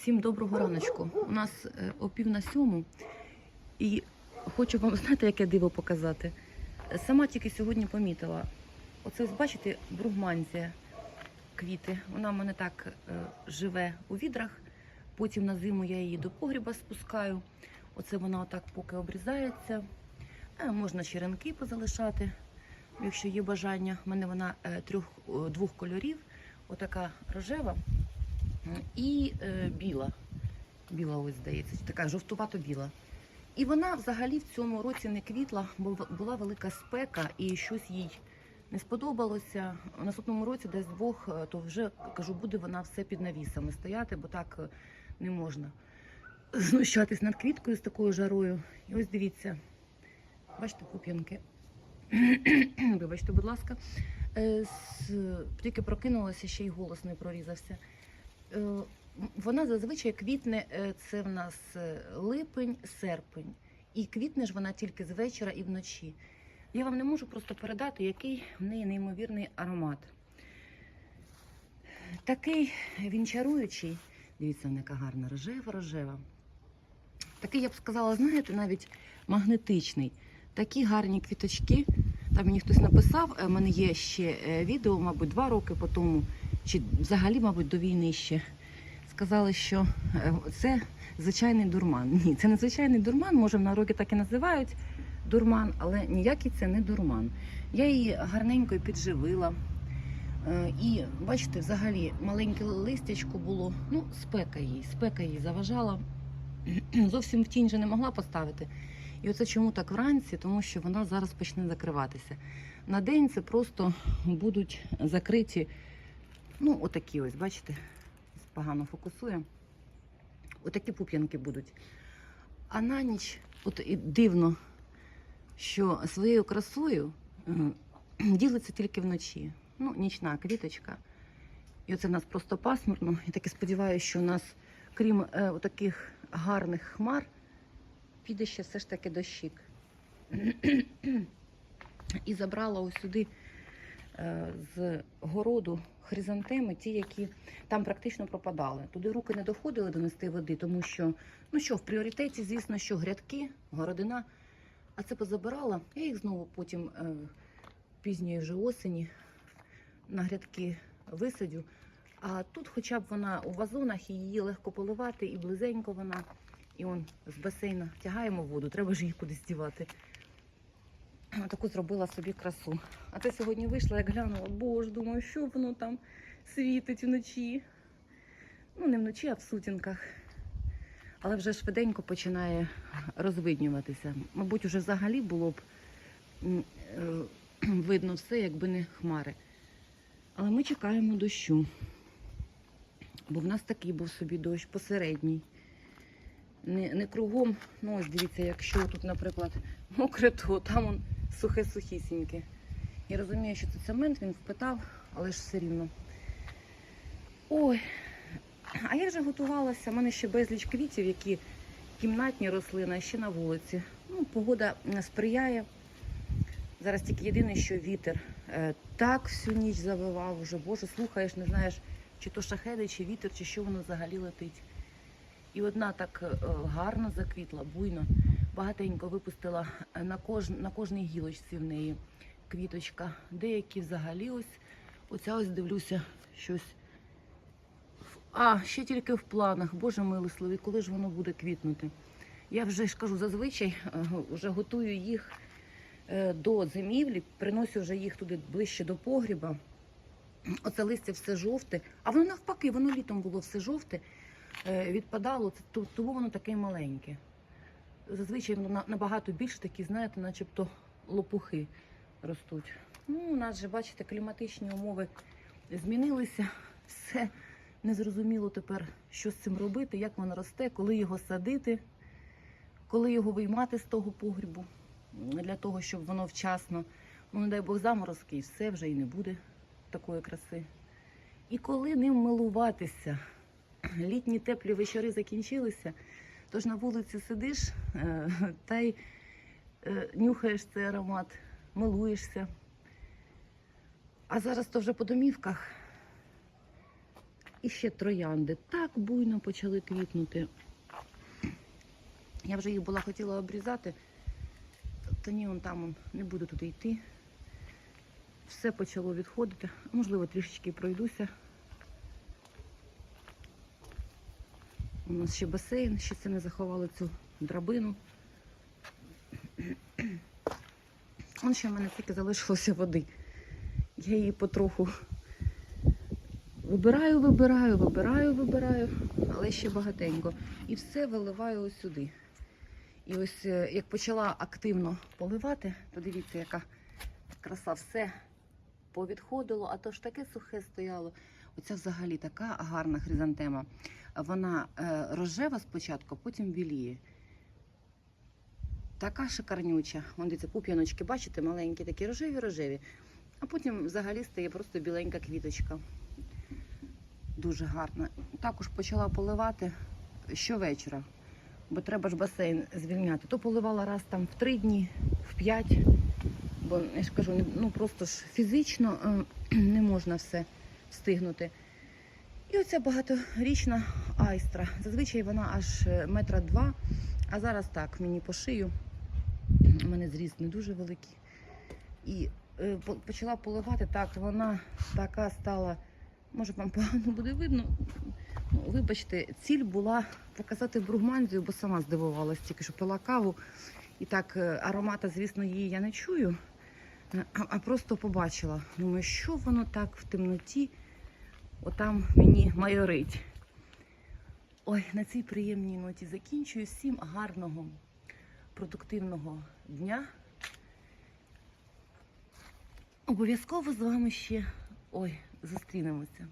Всім доброго раночку. У нас е, о пів на сьому. І хочу вам знаєте, яке диво показати. Сама тільки сьогодні помітила. Оце бачите, бругманзія квіти. Вона в мене так е, живе у відрах. Потім на зиму я її до погріба спускаю. Оце вона отак поки обрізається. Е, можна черенки позалишати, якщо є бажання. У мене вона трьох, двох кольорів. Отака рожева і е, біла. Біла, ось здається, така жовтувато-біла. І вона взагалі в цьому році не квітла, бо була велика спека і щось їй не сподобалося. У наступному році десь Бог, е, то вже кажу, буде вона все під навісами стояти, бо так е, не можна знущатись над квіткою з такою жарою. І ось дивіться, бачите, пуп'янки. Вибачте, будь ласка. Е, Тільки прокинулася, ще й голос не прорізався. Е, Вона зазвичай квітне, е, це в нас е, липень, серпень. І квітне ж вона тільки з вечора і вночі. Я вам не можу просто передати, який в неї неймовірний аромат. Такий він чаруючий. Дивіться, яка гарна, рожева, рожева. Такий, я б сказала, знаєте, навіть магнетичний. Такі гарні квіточки. Там мені хтось написав, у мене є ще відео, мабуть, два роки по тому, чи взагалі, мабуть, до війни ще. Сказали, що е, це звичайний дурман. Ні, це не звичайний дурман, може в народі так і називають дурман, але ніякий це не дурман. Я її гарненько підживила. Е, І бачите, взагалі маленьке листячко було, ну, спека їй, спека їй заважала. Зовсім в тінь же не могла поставити. І оце чому так вранці, тому що вона зараз почне закриватися. На день це просто будуть закриті, ну, отакі ось, бачите, погано фокусує. Отакі пуп'янки будуть. А на ніч, от і дивно, що своєю красою ділиться тільки вночі. Ну, нічна квіточка. І оце в нас просто пасмурно. І таки сподіваюся, що у нас, крім е, таких гарних хмар, піде ще все ж таки дощик. І забрала ось сюди з городу хризантеми, ті, які там практично пропадали. Туди руки не доходили донести води, тому що, ну що, в пріоритеті, звісно, що грядки, городина. А це позабирала. Я їх знову потім е, пізньої вже осені на грядки висадю. А тут хоча б вона у вазонах, її легко поливати, і близенько вона. І он з басейна тягаємо воду, треба ж її кудись дівати. Таку зробила собі красу. А це сьогодні вийшла, як глянула, боже, думаю, що воно там світить вночі. Ну, не вночі, а в сутінках. Але вже швиденько починає розвиднюватися. Мабуть, уже взагалі було б е, видно все, якби не хмари. Але ми чекаємо дощу. Бо в нас такий був собі дощ посередній. Не, не кругом, ну ось дивіться, якщо тут, наприклад, мокре, то там он сухе-сухісіньке. Я розумію, що це цемент, він впитав, але ж все рівно. Ой, а я вже готувалася, в мене ще безліч квітів, які кімнатні рослини, а ще на вулиці. Ну, погода сприяє. Зараз тільки єдине, що вітер е, так всю ніч завивав вже, боже, слухаєш, не знаєш, чи то шахеди, чи вітер, чи що воно взагалі летить. І одна так е, гарно заквітла, буйно, багатенько випустила е, на, кож, на кожній гілочці в неї квіточка. Деякі взагалі ось, оця ось дивлюся, щось. А, ще тільки в планах, боже милосливий, коли ж воно буде квітнути. Я вже ж кажу, зазвичай е, вже готую їх е, до зимівлі, приношу вже їх туди ближче до погріба. Оце листя все жовте, а воно навпаки, воно літом було все жовте, відпадало, тому воно таке маленьке. Зазвичай набагато більше такі, знаєте, начебто лопухи ростуть. Ну, у нас же, бачите, кліматичні умови змінилися. Все незрозуміло тепер, що з цим робити, як воно росте, коли його садити, коли його виймати з того погрібу, для того, щоб воно вчасно, ну, не дай Бог, заморозки, і все вже і не буде такої краси. І коли ним милуватися, літні теплі вечори закінчилися, тож на вулиці сидиш е, та й е, нюхаєш цей аромат, милуєшся. А зараз то вже по домівках. І ще троянди так буйно почали квітнути. Я вже їх була хотіла обрізати, та ні, он там он, не буду туди йти. Все почало відходити. Можливо, трішечки пройдуся. У нас ще басейн, ще це не заховали цю драбину. Он ще в мене тільки залишилося води. Я її потроху вибираю, вибираю, вибираю, вибираю, але ще багатенько. І все виливаю ось сюди. І ось е, як почала активно поливати, то дивіться, яка краса все повідходило, а то ж таке сухе стояло. Оця взагалі така гарна хризантема. Вона е, рожева спочатку, потім біліє. Така шикарнюча. Вон дивіться, пуп'яночки, бачите, маленькі такі рожеві-рожеві. А потім взагалі стає просто біленька квіточка. Дуже гарна. Також почала поливати щовечора, бо треба ж басейн звільняти. То поливала раз там в три дні, в п'ять. Бо я ж кажу, ну просто ж фізично е, не можна все встигнути. І оця багаторічна айстра. Зазвичай вона аж е, метра два, а зараз так, мені по шию. У мене зріст не дуже великий. І е, по- почала поливати так, вона така стала, може вам погано буде видно. Ну, вибачте, ціль була показати бругманзію, бо сама здивувалась, тільки що пила каву. І так, е, аромата, звісно, її я не чую, а просто побачила. Думаю, що воно так в темноті отам мені майорить. Ой, на цій приємній ноті закінчую. Всім гарного, продуктивного дня. Обов'язково з вами ще ой, зустрінемося.